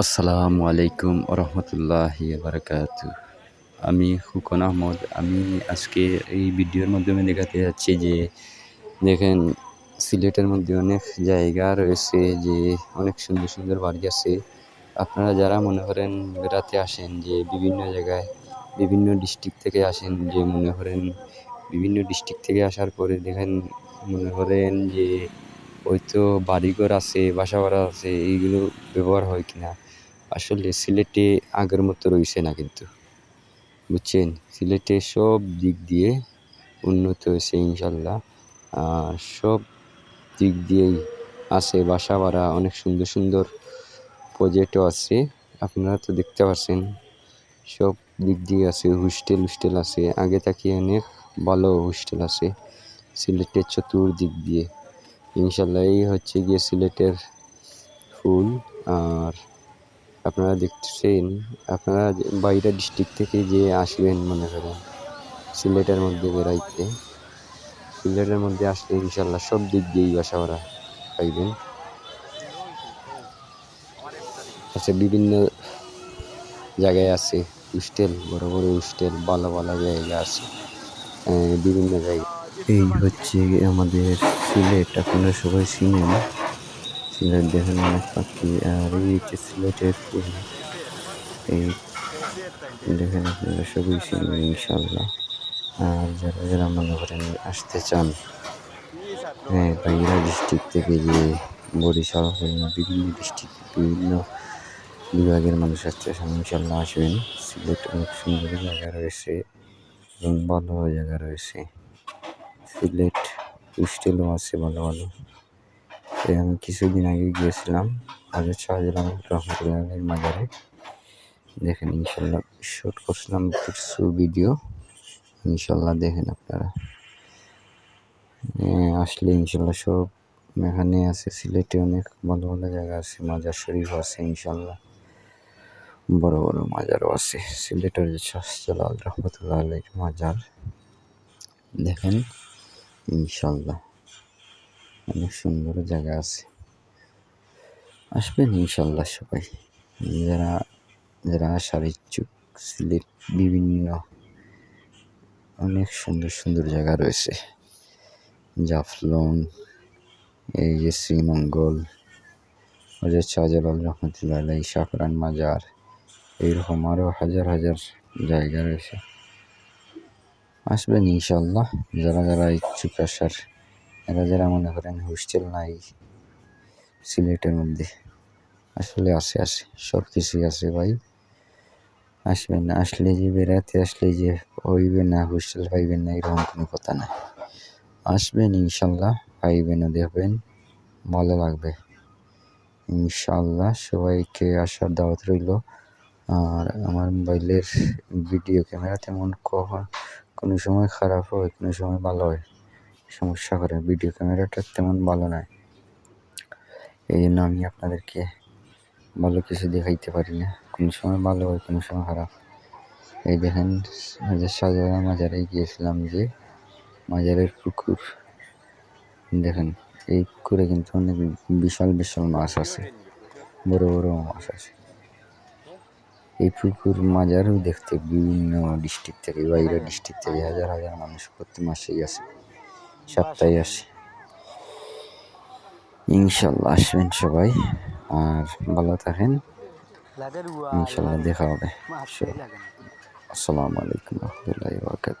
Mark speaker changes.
Speaker 1: আসসালামু আলাইকুম রহমতুল্লাহি বারকাত আমি হুকন আহমদ। আমি আজকে এই ভিডিওর মাধ্যমে দেখাতে যাচ্ছি যে, দেখেন, সিলেটের মধ্যে অনেক জায়গা রয়েছে যে অনেক সুন্দর সুন্দর বাড়ি আছে। আপনারা যারা মনে করেন বেড়াতে আসেন, যে বিভিন্ন জায়গায়, বিভিন্ন ডিস্ট্রিক্ট থেকে আসেন, যে মনে করেন বিভিন্ন ডিস্ট্রিক্ট থেকে আসার পরে দেখেন, মনে করেন যে হয়তো বাড়িঘর আছে বাসা ভাড়া আছে, এইগুলো ব্যবহার হয় কিনা? আসলে সিলেটে আগের মতো রয়েছে না কিন্তু। বুঝছেন? সিলেটে সব দিক দিয়ে উন্নত হয়েছে ইনশাল্লাহ। সব দিক দিয়েই আছে বাসা ভাড়া অনেক সুন্দর সুন্দর প্রজেক্টও আছে। আপনারা তো দেখতে পাচ্ছেন সব দিক দিয়ে আছে হোস্টেল হোস্টেল আছে। আগে থাকি অনেক ভালো হোস্টেল আছে সিলেটের চতুর্দিক দিয়ে। ইনশাল্লাহ এই হচ্ছে গিয়ে সিলেটের ফুল। আর আপনারা দেখতেছেন, আপনারা বাইরে ডিস্ট্রিক্ট থেকে যে আসবেন মনে করেন, সিলেটের মধ্যে বেড়াইতে, সিলেটের মধ্যে আসলে ইনশাল্লাহ সব দিক দিয়েই বাসা ওরা পাইবেন। আচ্ছা বিভিন্ন জায়গায় আছে হোস্টেল বড় বড় হোস্টেল ভালো ভালো জায়গা আছে বিভিন্ন জায়গায়। এই হচ্ছে আমাদের সিলেট, আপনারা সবাই চিনেন। সিলেট দেখেন অনেক পাখি, আর এই হচ্ছে সিলেটের ফুল। এই দেখেন আপনারা সবই চিনেন ইনশাল্লাহ আর যারা যারা মনে করেন আসতে চান হ্যাঁ বাইরা ডিস্ট্রিক্ট থেকে যে বরিশাল খুলনা বিভিন্ন ডিস্ট্রিক্ট বিভিন্ন বিভাগের মানুষ আসতে চান ইনশাল্লাহ আসবেন। সিলেট অনেক সুন্দর জায়গা রয়েছে, এবং ভালো জায়গা রয়েছে। সিলেট হোস্টেলও আছে ভালো ভালো। আমি কিছুদিন আগে গিয়েছিলাম হাজার শাহজালাম রহমতুল্লাহের মাজারে। দেখেন ইনশাল্লাহ শ্যুট করছিলাম কিছু ভিডিও ইনশাল্লাহ দেখেন আপনারা। আসলে ইনশাল্লাহ সব এখানে আছে, সিলেটে অনেক ভালো ভালো জায়গা আছে, মাজার শরীফ আছে ইনশাল্লাহ। বড় বড় মাজারও আছে, সিলেটের যে শাহজালাল রহমতুল্লাহ মাজার। দেখেন। ইনশাল্লাহ। অনেক সুন্দর জায়গা আছে। আসবেন ইনশাল্লাহ সবাই। যারা যারা আসার ইচ্ছুক, সিলেট বিভিন্ন, অনেক সুন্দর সুন্দর জায়গা রয়েছে। জাফলং, এই যে শ্রীমঙ্গল হজরত শাহজালাল রহমতুল্লাহ শাকরান মাজার এইরকম আরও হাজার হাজার জায়গা রয়েছে। আসবেন ইনশাল্লাহ যারা যারা ইচ্ছুক আসার, এরা যারা মনে করেন হোস্টেল নাই, সিলেটের মধ্যে, আসলে আছে আছে সব কিছুই আছে ভাই। আসবেন না, আসলে যে বেড়াতে আসলে যে হইবে না হোস্টেল পাইবেন না, এরকম কোনো কথা নাই। আসবেন ইনশাল্লাহ পাইবেনও দেখবেন, ভালো লাগবে। ইনশাল্লাহ সবাইকে আসার দাওয়াত রইল। আর আমার মোবাইলের ভিডিও ক্যামেরা তেমন কখন কোনো সময় খারাপ হয়, কোনো সময় ভালো হয়। সমস্যা করে ভিডিও ক্যামেরাটা তেমন ভালো নয়। এই জন্য আমি আপনাদেরকে ভালো কিছু দেখাইতে পারি না। কোনো সময় ভালো হয়, কোনো সময় খারাপ। এই দেখেন সাজা মাজারে গিয়েছিলাম যে মাজারের পুকুর। দেখেন, এই পুকুরে কিন্তু অনেক বিশাল বিশাল মাছ আছে। বড় বড় মাছ আছে। এই পুকুর মাজারও দেখতে বিভিন্ন ডিস্ট্রিক্ট থেকে বাইরে ডিস্ট্রিক্ট থেকে হাজার হাজার মানুষ প্রতি মাসেই আসে সপ্তাহে আসে। ইনশাল্লাহ আসবেন সবাই। আর ভালো থাকেন। ইনশাল্লাহ দেখা হবে। আসসালামু আলাইকুম রহমতুল্লাহ বরকাত